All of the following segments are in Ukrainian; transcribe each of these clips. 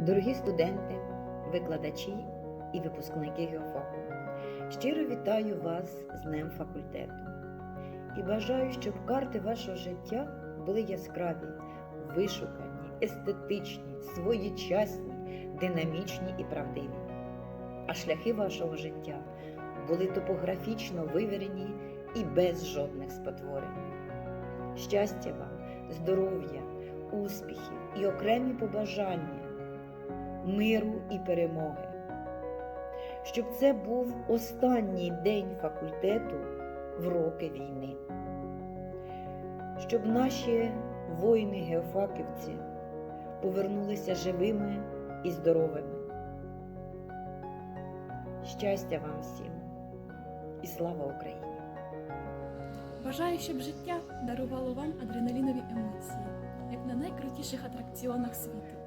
Дорогі студенти, викладачі і випускники геофаку, щиро вітаю вас з Днем факультету і бажаю, щоб карти вашого життя були яскраві, вишукані, естетичні, своєчасні, динамічні і правдиві. А шляхи вашого життя були топографічно вивірені і без жодних спотворень. Щастя вам, здоров'я, успіхів і окремі побажання, миру і перемоги. Щоб це був останній день факультету в роки війни. Щоб наші воїни-геофаківці повернулися живими і здоровими. Щастя вам всім і слава Україні! Бажаю, щоб життя дарувало вам адреналінові емоції, як на найкрутіших атракціонах світу.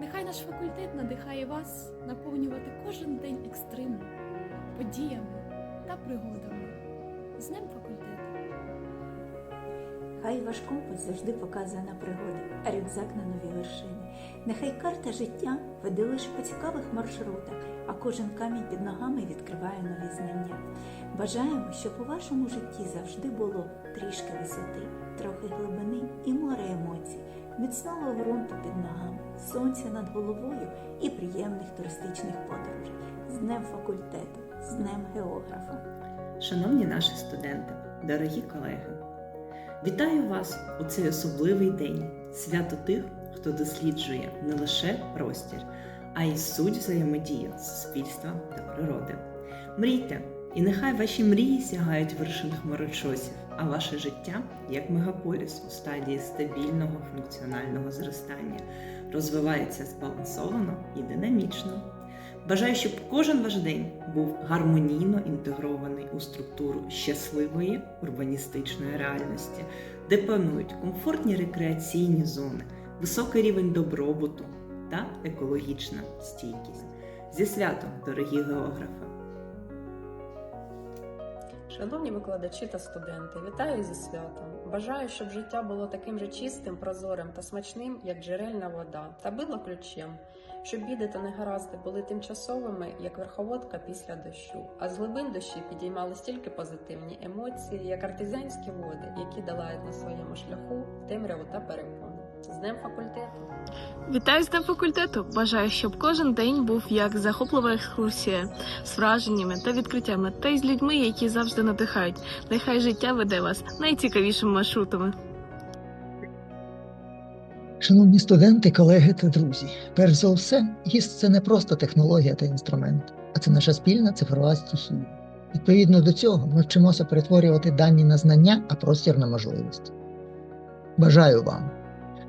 Нехай наш факультет надихає вас наповнювати кожен день екстримом, подіями та пригодами. З Днем факультету! Хай ваш компас завжди показує на пригоди, а рюкзак на нові вершини. Нехай карта життя веде лише по цікавих маршрутах, а кожен камінь під ногами відкриває нові знання. Бажаємо, щоб у вашому житті завжди було трішки висоти, трохи глибини і море емоцій, міцного ґрунту під ногами, сонця над головою і приємних туристичних подорожей. З Днем факультету, з Днем географа. Шановні наші студенти, дорогі колеги, вітаю вас у цей особливий день, свято тих, хто досліджує не лише простір, а й суть взаємодії суспільства та природи. Мрійте, і нехай ваші мрії сягають вершин хмарочосів, а ваше життя як мегаполіс у стадії стабільного функціонального зростання, розвивається збалансовано і динамічно. Бажаю, щоб кожен ваш день був гармонійно інтегрований у структуру щасливої урбаністичної реальності, де панують комфортні рекреаційні зони, високий рівень добробуту та екологічна стійкість. Зі святом, дорогі географи! Шановні викладачі та студенти, вітаю зі святом! Бажаю, щоб життя було таким же чистим, прозорим та смачним, як джерельна вода, та било ключем, щоб біди та негаразди були тимчасовими, як верховодка після дощу, а з глибин дощі підіймали стільки позитивні емоції, як артезіанські води, які долають на своєму шляху темряву та перепони. З Днем факультету! Вітаю з Днем факультету! Бажаю, щоб кожен день був як захоплива екскурсія з враженнями та відкриттями, та й з людьми, які завжди надихають. Нехай життя веде вас найцікавішими маршрутами. Шановні студенти, колеги та друзі, перш за все, ГІС це не просто технологія та інструмент, а це наша спільна цифрова стихія. Відповідно до цього, ми вчимося перетворювати дані на знання, а простір на можливості. Бажаю вам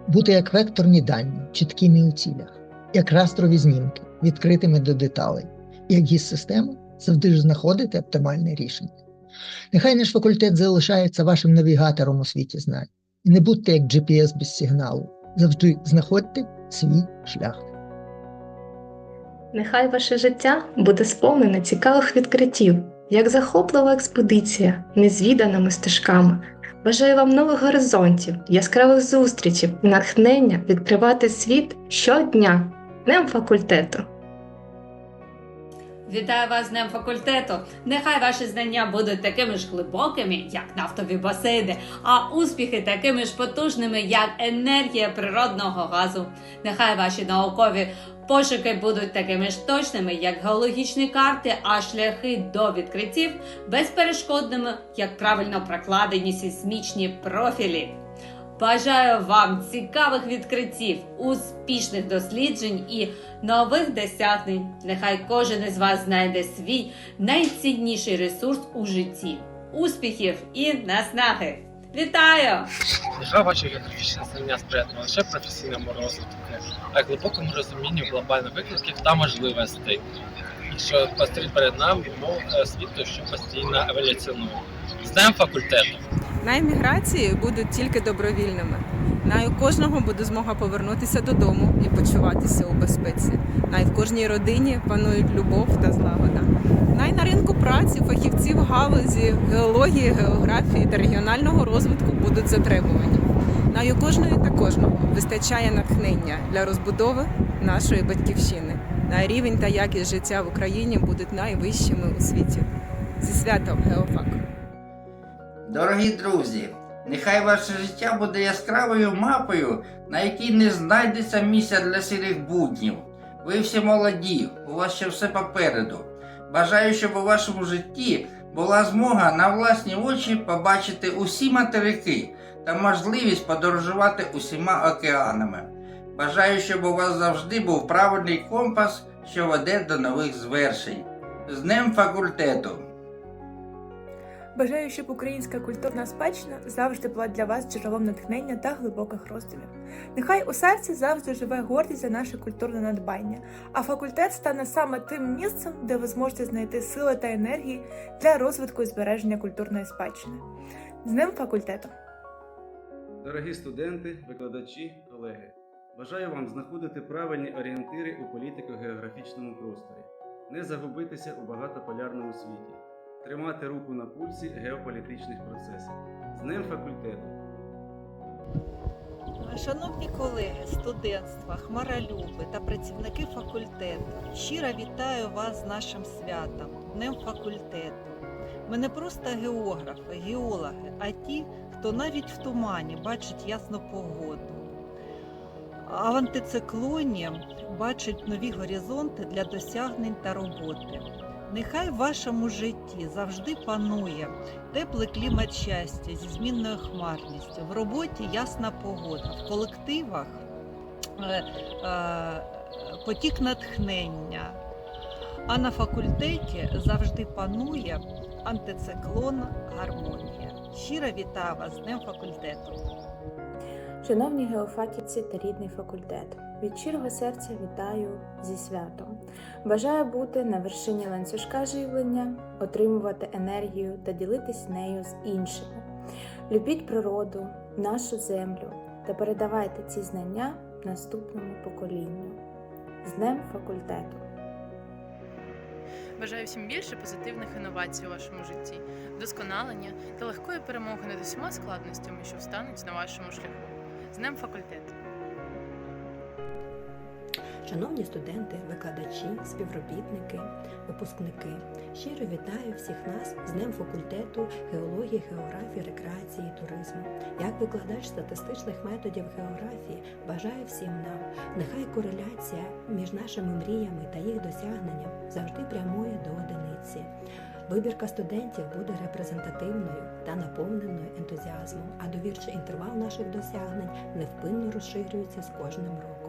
бути як векторні дані, чіткими у цілях, як растрові знімки, відкритими до деталей, як ГІС-система завжди ж знаходити оптимальне рішення. Нехай наш факультет залишається вашим навігатором у світі знань. І не будьте як GPS без сигналу. Завжди знаходьте свій шлях. Нехай ваше життя буде сповнене цікавих відкриттів, як захоплива експедиція незвіданими стежками. Бажаю вам нових горизонтів, яскравих зустрічей і натхнення відкривати світ щодня. Днем факультету! Вітаю вас з Днем факультету! Нехай ваші знання будуть такими ж глибокими, як нафтові басейни, а успіхи такими ж потужними, як енергія природного газу. Нехай ваші наукові пошуки будуть такими ж точними, як геологічні карти, а шляхи до відкриттів безперешкодними, як правильно прокладені сейсмічні профілі. Бажаю вам цікавих відкриттів, успішних досліджень і нових досягнень. Нехай кожен із вас знайде свій найцінніший ресурс у житті. Успіхів і наснаги! Вітаю! Нехай ваші географічне знання сприятиме не лише професійному розвитку, а й глибокому розумінню глобальних викликів та можливостей, що постають перед нами мов е, світу, що постійно еволюціонує. З факультету. На еміграції будуть тільки добровільними. Най у кожного буде змога повернутися додому і почуватися у безпеці. Най в кожній родині панують любов та злагода. Най на ринку праці фахівці в галузі геології, географії та регіонального розвитку будуть затребувані. Най у кожної та кожного вистачає натхнення для розбудови нашої батьківщини. На рівень та якість життя в Україні будуть найвищими у світі. Зі святом Геофак! Дорогі друзі, нехай ваше життя буде яскравою мапою, на якій не знайдеться місця для сірих буднів. Ви всі молоді, у вас ще все попереду. Бажаю, щоб у вашому житті була змога на власні очі побачити усі материки та можливість подорожувати усіма океанами. Бажаю, щоб у вас завжди був правильний компас, що веде до нових звершень. З Днем факультету! Бажаю, щоб українська культурна спадщина завжди була для вас джерелом натхнення та глибоких роздумів. Нехай у серці завжди живе гордість за наше культурне надбання, а факультет стане саме тим місцем, де ви зможете знайти сили та енергії для розвитку і збереження культурної спадщини. З ним факультету! Дорогі студенти, викладачі, колеги, бажаю вам знаходити правильні орієнтири у політико-географічному просторі, не загубитися у багатополярному світі, тримати руку на пульсі геополітичних процесів. З Днем факультету! Шановні колеги, студентства, хмаролюби та працівники факультету, щиро вітаю вас з нашим святом, Днем факультету. Ми не просто географи, геологи, а ті, хто навіть в тумані бачить ясну погоду. А в антициклоні бачить нові горизонти для досягнень та роботи. Нехай в вашому житті завжди панує теплий клімат щастя зі змінною хмарністю, в роботі ясна погода, в колективах е, е, потік натхнення, а на факультеті завжди панує антициклон гармонія. Щиро вітаю вас з Днем факультету! Шановні геофаківці та рідний факультет, від щирого серця вітаю зі святом. Бажаю бути на вершині ланцюжка живлення, отримувати енергію та ділитись нею з іншими. Любіть природу, нашу землю та передавайте ці знання наступному поколінню. З Днем факультету! Бажаю всім більше позитивних інновацій у вашому житті, вдосконалення та легкої перемоги над усіма складностями, що встануть на вашому шляху. З Днем факультету! Шановні студенти, викладачі, співробітники, випускники, щиро вітаю всіх нас з Днем факультету геології, географії, рекреації і туризму. Як викладач статистичних методів географії, бажаю всім нам, нехай кореляція між нашими мріями та їх досягненням завжди прямує до одиниці. Вибірка студентів буде репрезентативною та наповненою ентузіазмом, а довірчий інтервал наших досягнень невпинно розширюється з кожним роком.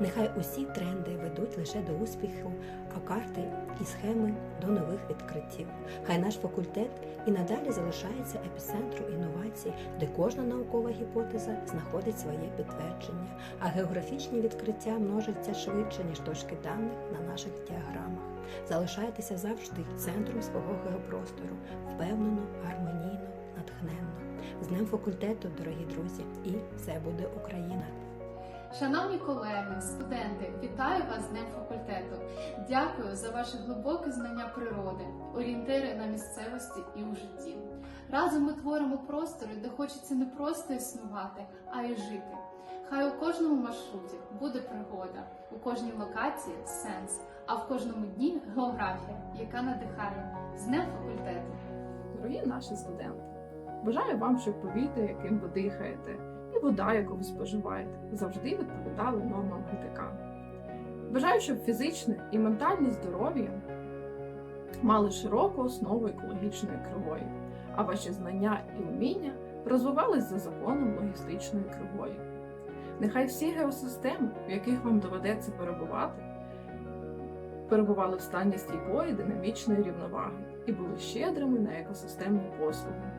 Нехай усі тренди ведуть лише до успіху, а карти і схеми до нових відкриттів. Хай наш факультет і надалі залишається епіцентром інновацій, де кожна наукова гіпотеза знаходить своє підтвердження, а географічні відкриття множаться швидше, ніж точки даних на наших діаграмах. Залишайтеся завжди центром свого геопростору, впевнено, гармонійно, натхненно. З Днем факультету, дорогі друзі, і все буде Україна! Шановні колеги, студенти, вітаю вас з Днем факультету. Дякую за ваше глибоке знання природи, орієнтири на місцевості і у житті. Разом ми творимо простори, де хочеться не просто існувати, а й жити. Хай у кожному маршруті буде пригода, у кожній локації сенс, а в кожному дні географія, яка надихає з Днем факультету. Дорогі наші студенти, бажаю вам, щоб повітря, яким ви дихаєте, і вода, яку ви споживаєте, завжди відповідали нормам ГТК. Бажаю, щоб фізичне і ментальне здоров'я мали широку основу екологічної кривої, а ваші знання і вміння розвивались за законом логістичної кривої. Нехай всі геосистеми, в яких вам доведеться перебувати, перебували в стані стійкої динамічної рівноваги і були щедрими на екосистемні послуги.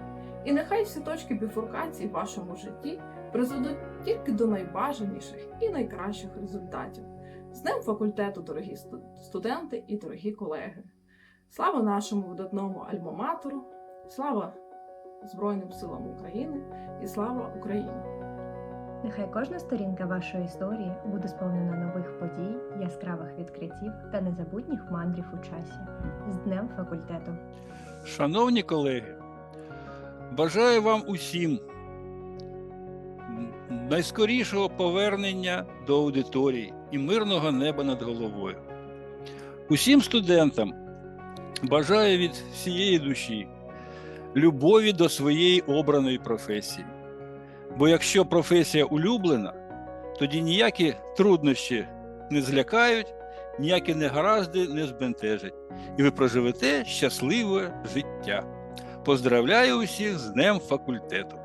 І нехай всі точки біфуркації в вашому житті призведуть тільки до найбажаніших і найкращих результатів. З Днем факультету, дорогі студенти і дорогі колеги! Слава нашому видатному альма-матеру, слава Збройним силам України і слава Україні! Нехай кожна сторінка вашої історії буде сповнена нових подій, яскравих відкриттів та незабутніх мандрів у часі. З Днем факультету! Шановні колеги, бажаю вам усім найскорішого повернення до аудиторії і мирного неба над головою. Усім студентам бажаю від всієї душі любові до своєї обраної професії. Бо якщо професія улюблена, тоді ніякі труднощі не злякають, ніякі негаразди не збентежать, і ви проживете щасливе життя. Поздравляю усіх з Днем факультету!